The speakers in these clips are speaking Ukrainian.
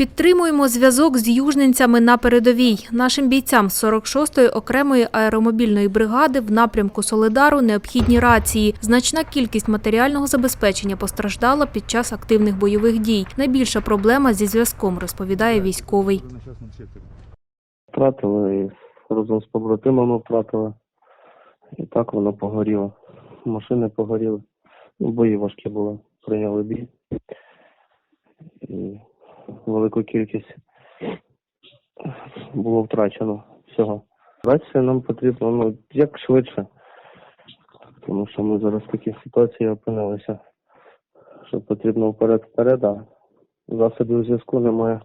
Підтримуємо зв'язок з южненцями на передовій. Нашим бійцям з 46-ї окремої аеромобільної бригади в напрямку Солидару необхідні рації. Значна кількість матеріального забезпечення постраждала під час активних бойових дій. Найбільша проблема зі зв'язком, розповідає військовий. Втратили разом з побратимами втратили. І так воно погоріло. Машини погоріли. Бої важкі були. Прийняли бій. Велику кількість було втрачено всього. Рація нам потрібно ну, як швидше. Тому що ми зараз в такій ситуації опинилися, що потрібно вперед-вперед, а засобів зв'язку немає.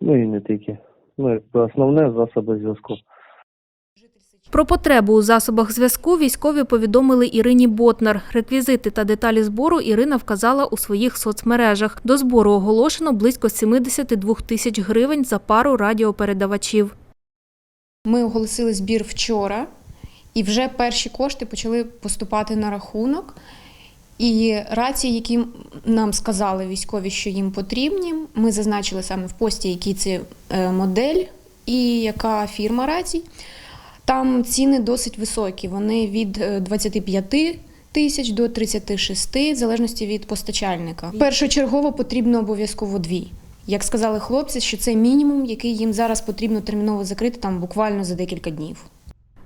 Ну і не тільки. Ну, основне засоби зв'язку. Про потребу у засобах зв'язку військові повідомили Ірині Ботнар. Реквізити та деталі збору Ірина вказала у своїх соцмережах. До збору оголошено близько 72 тисяч гривень за пару радіопередавачів. Ми оголосили збір вчора, і вже перші кошти почали поступати на рахунок. І рації, які нам сказали військові, що їм потрібні, ми зазначили саме в пості, який це е, модель і яка фірма рацій. Там ціни досить високі. Вони від е, 25 тисяч до 36, в залежності від постачальника. Першочергово потрібно обов'язково дві. Як сказали хлопці, що це мінімум, який їм зараз потрібно терміново закрити там буквально за декілька днів.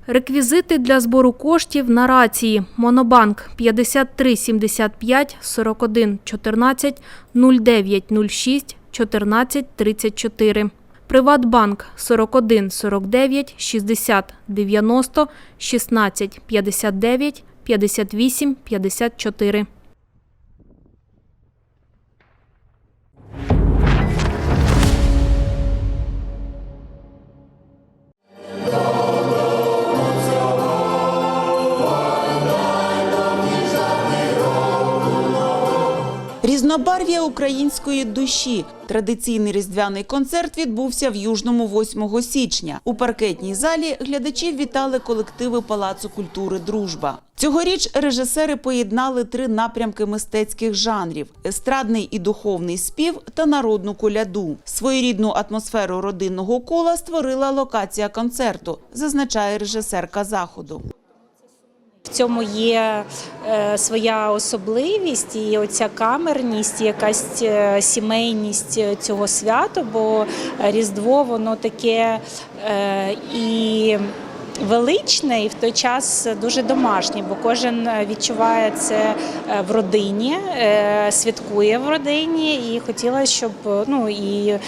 Реквізити для збору коштів на рації. Монобанк 53 75 41 14 09 06 14 34. Приватбанк 41 49 60 90 16 59 58 54. Різнобарв'я української душі. Традиційний різдвяний концерт відбувся в Южному 8 січня. У паркетній залі глядачів вітали колективи Палацу культури Дружба. Цьогоріч режисери поєднали три напрямки мистецьких жанрів: естрадний і духовний спів та народну коляду. Своєрідну атмосферу родинного кола створила локація концерту, зазначає режисерка заходу. В цьому є е, своя особливість і оця камерність, якась е, сімейність цього свята, бо Різдво воно таке е, і величне, і в той час дуже домашнє, бо кожен відчуває це е, в родині, е, святкує в родині, і хотіла, щоб ну і е,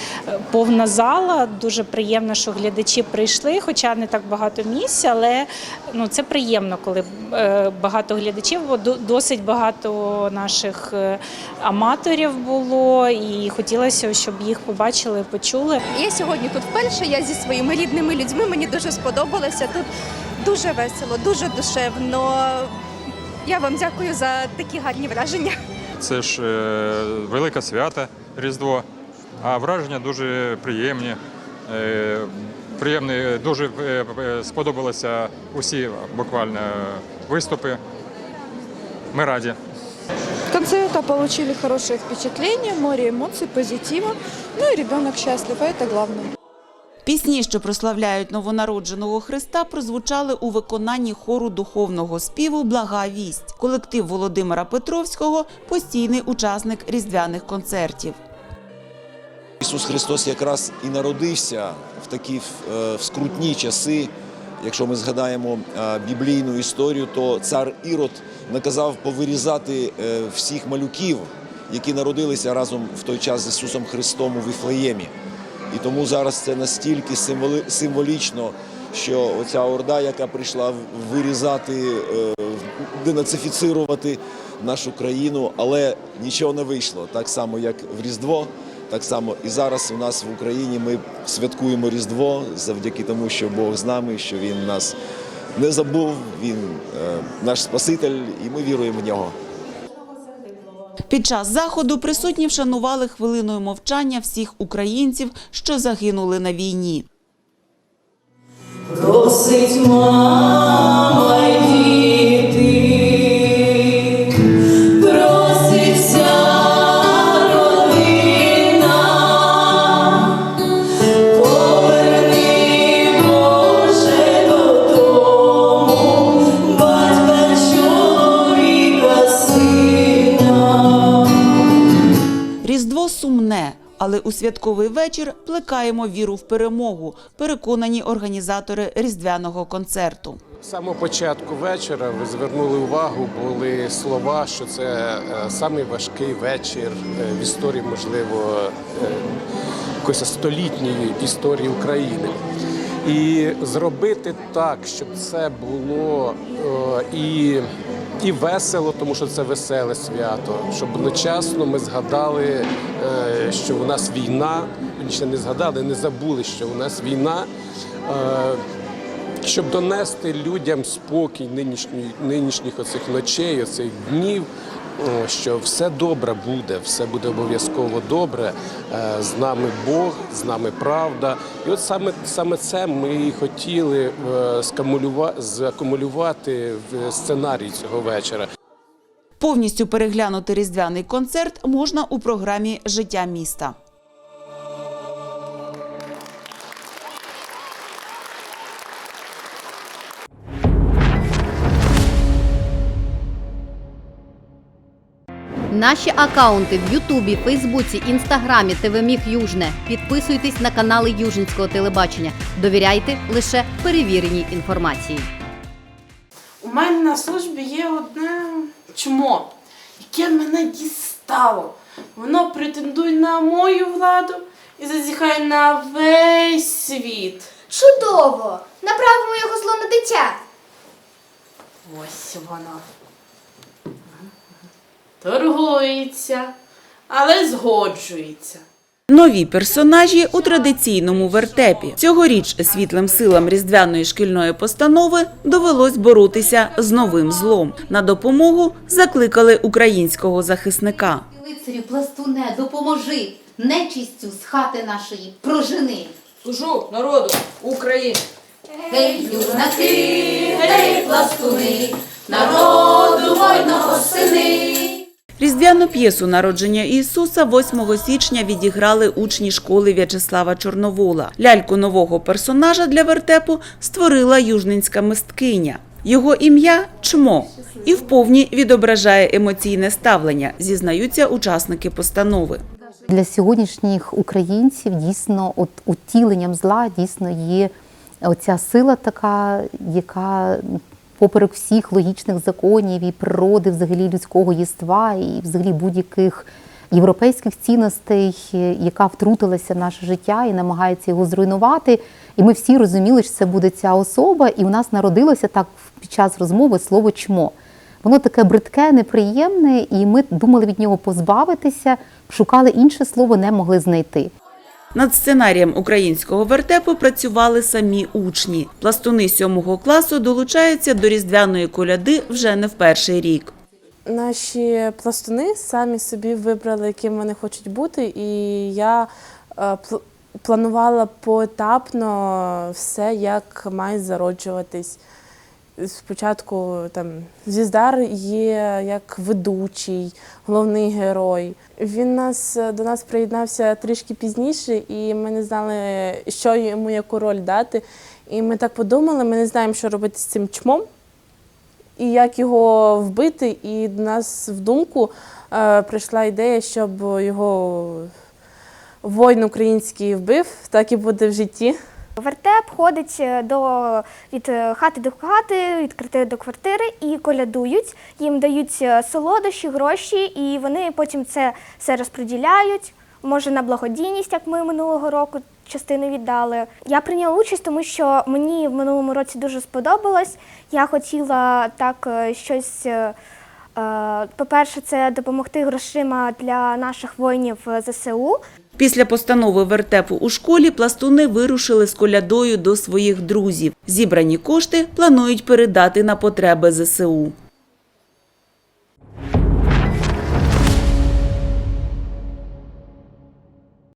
повна зала. Дуже приємно, що глядачі прийшли, хоча не так багато місць, але ну це приємно, коли е, багато глядачів, бо до- досить багато наших е, аматорів було, і хотілося, щоб їх побачили, почули. Я сьогодні тут вперше. Я зі своїми рідними людьми. Мені дуже сподобалося. Тут дуже весело, дуже душевно. Я вам дякую за такі гарні враження. Це ж е, велике свято Різдво, а враження дуже приємні. Е, приємні, дуже е, е, сподобалися усі буквально виступи. Ми раді. концерта получили хорошее впечатление, море эмоций, позитива. Ну и ребенок счастлив, а это главное. Пісні, що прославляють новонародженого Христа, прозвучали у виконанні хору духовного співу Блага вість. Колектив Володимира Петровського постійний учасник різдвяних концертів. Ісус Христос якраз і народився в такі е, в скрутні часи. Якщо ми згадаємо е, біблійну історію, то цар Ірод наказав повирізати е, всіх малюків, які народилися разом в той час з Ісусом Христом у Віфлеємі. І тому зараз це настільки символічно, що оця орда, яка прийшла вирізати, е, денацифіцирувати нашу країну, але нічого не вийшло. Так само, як в Різдво, так само і зараз у нас в Україні ми святкуємо Різдво завдяки тому, що Бог з нами, що Він нас не забув, Він е, наш Спаситель, і ми віруємо в нього. Під час заходу присутні вшанували хвилиною мовчання всіх українців, що загинули на війні. Просить мама Але у святковий вечір плекаємо віру в перемогу, переконані організатори різдвяного концерту. Самого початку вечора ви звернули увагу, були слова, що це е, самий важкий вечір е, в історії, можливо, е, якоїсь столітньої історії України. І зробити так, щоб це було е, і, і весело, тому що це веселе свято, щоб одночасно ми згадали, е, що у нас війна, ще не згадали, не забули, що у нас війна. Е, щоб донести людям спокій нинішньої, нинішніх оцих ночей, оцих днів, що все добре буде, все буде обов'язково добре. е, З нами Бог, з нами правда. І от саме, саме це ми і хотіли е, закумулювати в сценарій цього вечора. Повністю переглянути різдвяний концерт можна у програмі Життя міста. Наші акаунти в Ютубі, Фейсбуці, Інстаграмі, ТВ Міг Южне. Підписуйтесь на канали Южницького телебачення. Довіряйте лише перевіреній інформації. У мене на службі є одне чмо, яке мене дістало. Воно претендує на мою владу і зазіхає на весь світ. Чудово! Направимо його зло на дитя. Ось воно. Торгується, але згоджується. Нові персонажі у традиційному вертепі. Цьогоріч світлим силам різдвяної шкільної постанови довелось боротися з новим злом. На допомогу закликали українського захисника. Лицарю, пластуне, допоможи! Нечистю з хати нашої прожени. Служу народу України. Гей, юнаки, гей, пластуни, народу вольного сини. Різдвяну п'єсу народження Ісуса 8 січня відіграли учні школи В'ячеслава Чорновола. Ляльку нового персонажа для вертепу створила южненська мисткиня. Його ім'я Чмо і вповні відображає емоційне ставлення, зізнаються учасники постанови. Для сьогоднішніх українців дійсно от утіленням зла дійсно є оця сила така, яка поперек всіх логічних законів і природи, взагалі людського єства, і взагалі будь-яких європейських цінностей, яка втрутилася в наше життя і намагається його зруйнувати. І ми всі розуміли, що це буде ця особа, і у нас народилося так під час розмови слово чмо. Воно таке бридке, неприємне, і ми думали від нього позбавитися, шукали інше слово, не могли знайти. Над сценарієм українського вертепу працювали самі учні. Пластуни сьомого класу долучаються до різдвяної коляди вже не в перший рік. Наші пластуни самі собі вибрали, яким вони хочуть бути, і я е, планувала поетапно все, як має зароджуватись. Спочатку там Звіздар є як ведучий, головний герой. Він нас до нас приєднався трішки пізніше, і ми не знали, що йому яку роль дати. І ми так подумали, ми не знаємо, що робити з цим чмом і як його вбити. І до нас в думку е, прийшла ідея, щоб його воїн український вбив, так і буде в житті. Вертеп ходить е, до, від е, хати до хати, від квартири до квартири і колядують. Їм дають е, солодощі, гроші, і вони потім це все розподіляють. Може на благодійність, як ми минулого року частину віддали. Я прийняла участь, тому що мені в минулому році дуже сподобалось. Я хотіла так щось. По-перше, це допомогти грошима для наших воїнів ЗСУ. Після постанови вертепу у школі пластуни вирушили з колядою до своїх друзів. Зібрані кошти планують передати на потреби ЗСУ.